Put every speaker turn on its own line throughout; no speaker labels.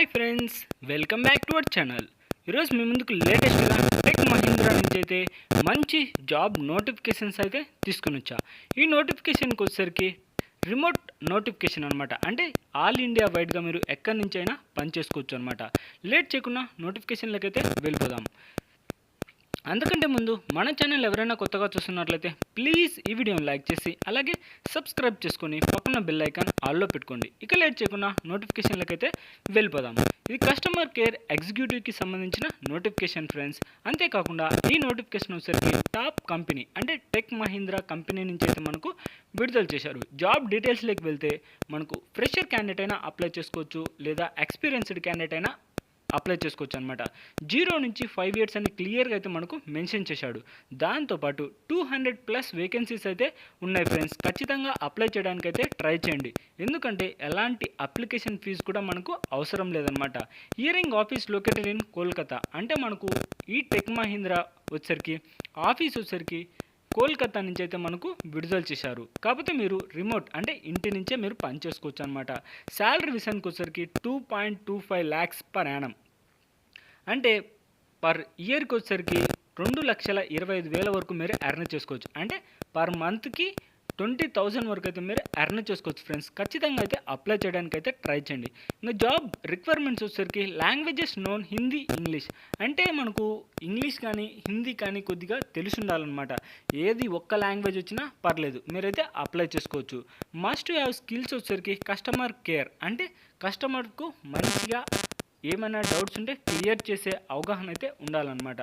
Hi friends welcome back to our channel. ఈరోజు మీ ముందుకు లేటెస్ట్గా టెక్ మహీంద్రా నుంచి అయితే మంచి జాబ్ నోటిఫికేషన్స్ అయితే తీసుకుని వచ్చా. ఈ నోటిఫికేషన్కి వచ్చేసరికి రిమోట్ నోటిఫికేషన్ అనమాట అంటే ఆల్ ఇండియా వైడ్గా మీరు ఎక్కడి నుంచి అయినా పని చేసుకోవచ్చు అనమాట లేట్ చేయకుండా నోటిఫికేషన్లకైతే వెళ్ళిపోదాం. అందుకంటే ముందు మన ఛానల్ ఎవరైనా కొత్తగా చూస్తున్నట్లయితే ప్లీజ్ ఈ వీడియోని లైక్ చేసి అలాగే సబ్స్క్రైబ్ చేసుకొని పక్కన బెల్ ఐకాన్ ఆల్లో పెట్టుకోండి. ఇక లేట్ చేయకుండా నోటిఫికేషన్లకు అయితే వెళ్ళిపోదాం. ఇది కస్టమర్ కేర్ ఎగ్జిక్యూటివ్కి సంబంధించిన నోటిఫికేషన్ ఫ్రెండ్స్ అంతేకాకుండా ఈ నోటిఫికేషన్ వచ్చేసరికి టాప్ కంపెనీ అంటే టెక్ మహీంద్రా కంపెనీ నుంచి అయితే మనకు విడుదల చేశారు. జాబ్ డీటెయిల్స్లోకి వెళ్తే మనకు ఫ్రెషర్ క్యాండిడేట్ అయినా అప్లై చేసుకోవచ్చు లేదా ఎక్స్పీరియన్స్డ్ క్యాండిడేట్ అయినా అప్లై చేసుకోవచ్చు అనమాట జీరో నుంచి ఫైవ్ ఇయర్స్ అని క్లియర్గా అయితే మనకు మెన్షన్ చేశాడు. దాంతోపాటు టూ హండ్రెడ్ ప్లస్ వేకెన్సీస్ అయితే ఉన్నాయి ఫ్రెండ్స్. ఖచ్చితంగా అప్లై చేయడానికైతే ట్రై చేయండి. ఎందుకంటే ఎలాంటి అప్లికేషన్ ఫీజు కూడా మనకు అవసరం లేదనమాట hiring office located in Kolkata. అంటే మనకు ఈ టెక్ మహీంద్రా వచ్చేసరికి ఆఫీస్ వచ్చేసరికి కోల్కతా నుంచి అయితే మనకు విడుదల చేశారు. కాకపోతే మీరు రిమోట్ అంటే ఇంటి నుంచే మీరు పని చేసుకోవచ్చు అనమాట శాలరీ విషయానికి వచ్చేసరికి two point two five lakhs per annum అంటే పర్ ఇయర్కి వచ్చేసరికి రెండు లక్షల ఇరవై ఐదు వేల వరకు మీరు ఎర్న్ చేసుకోవచ్చు. అంటే పర్ మంత్కి ట్వంటీ థౌజండ్ వరకు అయితే మీరు ఎర్న్ చేసుకోవచ్చు ఫ్రెండ్స్ ఖచ్చితంగా అయితే అప్లై చేయడానికి అయితే ట్రై చేయండి. ఇంకా జాబ్ రిక్వైర్మెంట్స్ వచ్చేసరికి లాంగ్వేజెస్ నోన్ హిందీ ఇంగ్లీష్ అంటే మనకు ఇంగ్లీష్ కానీ హిందీ కానీ కొద్దిగా తెలిసి ఉండాలన్నమాట ఏది ఒక్క లాంగ్వేజ్ వచ్చినా పర్లేదు మీరైతే అప్లై చేసుకోవచ్చు. మస్ట్ హ్యావ్ స్కిల్స్ వచ్చేసరికి కస్టమర్ కేర్ అంటే కస్టమర్కు మంచిగా ఏమైనా డౌట్స్ ఉంటే క్లియర్ చేసే అవగాహన అయితే ఉండాలన్నమాట.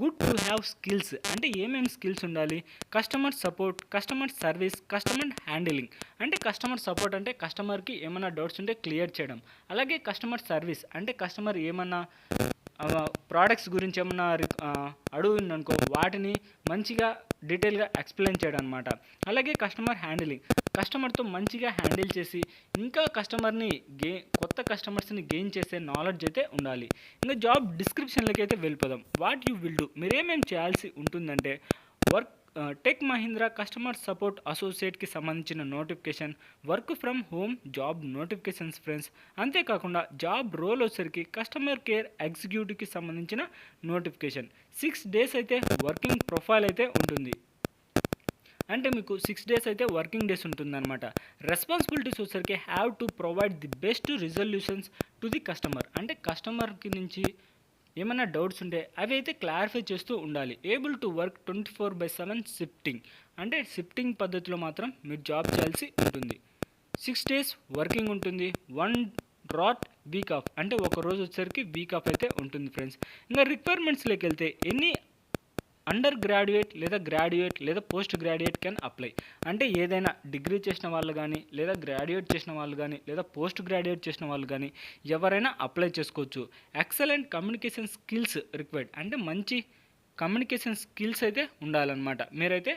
గుడ్ టు హ్యావ్ స్కిల్స్ అంటే ఏమేమి స్కిల్స్ ఉండాలి? Customer support customer service customer handling అంటే కస్టమర్ సపోర్ట్ అంటే కస్టమర్కి ఏమైనా డౌట్స్ ఉంటే క్లియర్ చేయడం. అలాగే కస్టమర్ సర్వీస్ అంటే కస్టమర్ ఏమన్నా ప్రోడక్ట్స్ గురించి ఏమన్నా అడుగుందనుకో వాటిని మంచిగా డీటెయిల్గా ఎక్స్ప్లెయిన్ చేయడం అనమాట అలాగే కస్టమర్ హ్యాండిలింగ్ కస్టమర్తో మంచిగా హ్యాండిల్ చేసి ఇంకా కస్టమర్ని గే కొత్త కస్టమర్స్ని గెయిన్ చేసే నాలెడ్జ్ అయితే ఉండాలి. ఇంకా జాబ్ డిస్క్రిప్షన్లకి అయితే వెళ్ళిపోదాం. What you will do? మీరేమేం చేయాల్సి ఉంటుందంటే work Tech Mahindra customer support అసోసియేట్కి సంబంధించిన notification work from home job notifications friends. అంతేకాకుండా జాబ్ రోల్ వచ్చరికి కస్టమర్ కేర్ ఎగ్జిక్యూటివ్కి సంబంధించిన నోటిఫికేషన్. సిక్స్ డేస్ అయితే వర్కింగ్ ప్రొఫైల్ అయితే ఉంటుంది. అంటే మీకు సిక్స్ డేస్ అయితే వర్కింగ్ డేస్ ఉంటుందన్నమాట. రెస్పాన్సిబిలిటీస్ వచ్చేసరికి have to provide the best resolutions to the customer అంటే కస్టమర్కి నుంచి ఏమైనా డౌట్స్ ఉంటే అవి అయితే క్లారిఫై చేస్తూ ఉండాలి. Able to work twenty four by seven shifting అంటే షిఫ్టింగ్ పద్ధతిలో మాత్రం మీరు జాబ్ చేయాల్సి ఉంటుంది. సిక్స్ డేస్ వర్కింగ్ ఉంటుంది. వన్ డ్రాట్ వీక్ ఆఫ్ అంటే ఒక రోజు వచ్చేసరికి వీక్ ఆఫ్ అయితే ఉంటుంది ఫ్రెండ్స్ ఇంకా రిక్వైర్మెంట్స్లోకి వెళ్తే ఎన్ని అండర్ గ్రాడ్యుయేట్ లేదా గ్రాడ్యుయేట్ లేదా పోస్ట్ గ్రాడ్యుయేట్ కెన్ అప్లై. అంటే ఏదైనా డిగ్రీ చేసిన వాళ్ళు కానీ లేదా గ్రాడ్యుయేట్ చేసిన వాళ్ళు కానీ లేదా పోస్ట్ గ్రాడ్యుయేట్ చేసిన వాళ్ళు కానీ ఎవరైనా అప్లై చేసుకోవచ్చు. ఎక్సలెంట్ కమ్యూనికేషన్ స్కిల్స్ రిక్వైర్డ్ అంటే మంచి కమ్యూనికేషన్ స్కిల్స్ అయితే ఉండాలన్నమాట. మీరైతే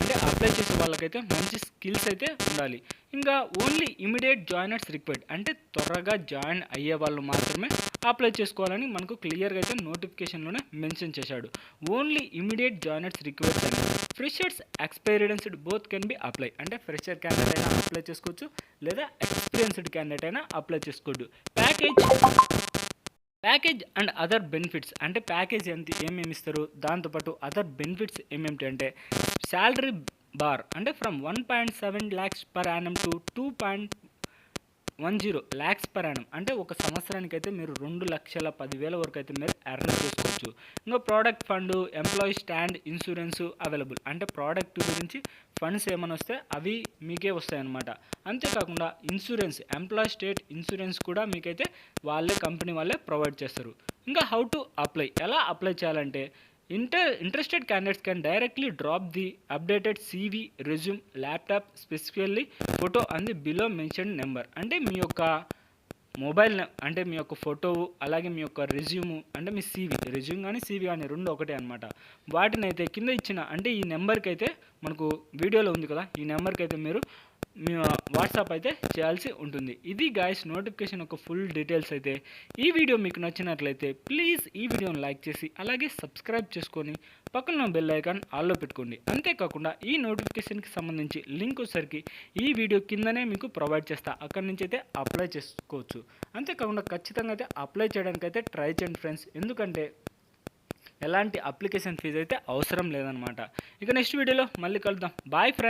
అంటే అప్లై చేసే వాళ్ళకైతే మంచి స్కిల్స్ అయితే ఉండాలి. ఇంకా ఓన్లీ ఇమీడియట్ జాయినర్స్ రిక్వైర్డ్ అంటే త్వరగా జాయిన్ అయ్యే వాళ్ళు మాత్రమే అప్లై చేసుకోవాలని మనకు క్లియర్గా అయితే నోటిఫికేషన్లోనే మెన్షన్ చేశాడు. ఓన్లీ ఇమీడియట్ జాయినర్స్ రిక్వెస్ట్ అని freshers experienced both can be apply అంటే ఫ్రెషర్ క్యాండిడేట్ అయినా అప్లై చేసుకోవచ్చు లేదా ఎక్స్పీరియన్స్డ్ క్యాండిడేట్ అయినా అప్లై చేసుకోవచ్చు. Package package and other benefits అంటే ప్యాకేజ్ ఎంత ఏమేమి ఇస్తారు? దాంతోపాటు అదర్ బెనిఫిట్స్ ఏమేమిటి అంటే శాలరీ బార్ అంటే from one point seven lakhs per annum to two point one zero lakhs per annum అంటే ఒక సంవత్సరానికి అయితే మీరు రెండు లక్షల పదివేల వరకు అయితే మీరు ఎర్న్ చేసుకోవచ్చు. ఇంకా product fund employee stand insurance available అంటే ప్రోడక్ట్ గురించి ఫండ్స్ ఏమైనా వస్తే అవి మీకే వస్తాయన్నమాట. అంతేకాకుండా ఇన్సూరెన్స్ ఎంప్లాయీ స్టేట్ ఇన్సూరెన్స్ కూడా మీకైతే వాళ్ళే కంపెనీ వాళ్ళే ప్రొవైడ్ చేస్తారు. ఇంకా హౌ టు అప్లై ఎలా అప్లై చేయాలంటే inter interested candidates can directly drop the updated CV resume laptop specifically photo and the below mention number అంటే మీ యొక్క మొబైల్ అంటే మీ యొక్క ఫోటో అలాగే మీ యొక్క రెజ్యూమ్ అంటే మీ సీవీ రెజ్యూమ్ కానీ సీవీ కానీ రెండు ఒకటే అనమాట వాటిని అయితే కింద ఇచ్చిన అంటే ఈ నెంబర్కి అయితే మనకు వీడియోలో ఉంది కదా ఈ నెంబర్కి అయితే మీరు మీ వాట్సాప్ అయితే చేయాల్సి ఉంటుంది. ఇది గాయస్ నోటిఫికేషన్ యొక్క ఫుల్ డీటెయిల్స్ అయితే. ఈ వీడియో మీకు నచ్చినట్లయితే ప్లీజ్ ఈ వీడియోని లైక్ చేసి అలాగే సబ్స్క్రైబ్ చేసుకొని పక్కన బెల్ ఐకాన్ ఆల్లో పెట్టుకోండి. అంతేకాకుండా ఈ నోటిఫికేషన్కి సంబంధించి లింక్ వచ్చేసరికి ఈ వీడియో కిందనే మీకు ప్రొవైడ్ చేస్తా. అక్కడి నుంచి అయితే అప్లై చేసుకోవచ్చు. అంతేకాకుండా ఖచ్చితంగా అయితే అప్లై చేయడానికి అయితే ట్రై చేయండి ఫ్రెండ్స్ ఎందుకంటే ఎలాంటి అప్లికేషన్ ఫీజు అయితే అవసరం లేదనమాట ఇక నెక్స్ట్ వీడియోలో మళ్ళీ కలుద్దాం. Bye friends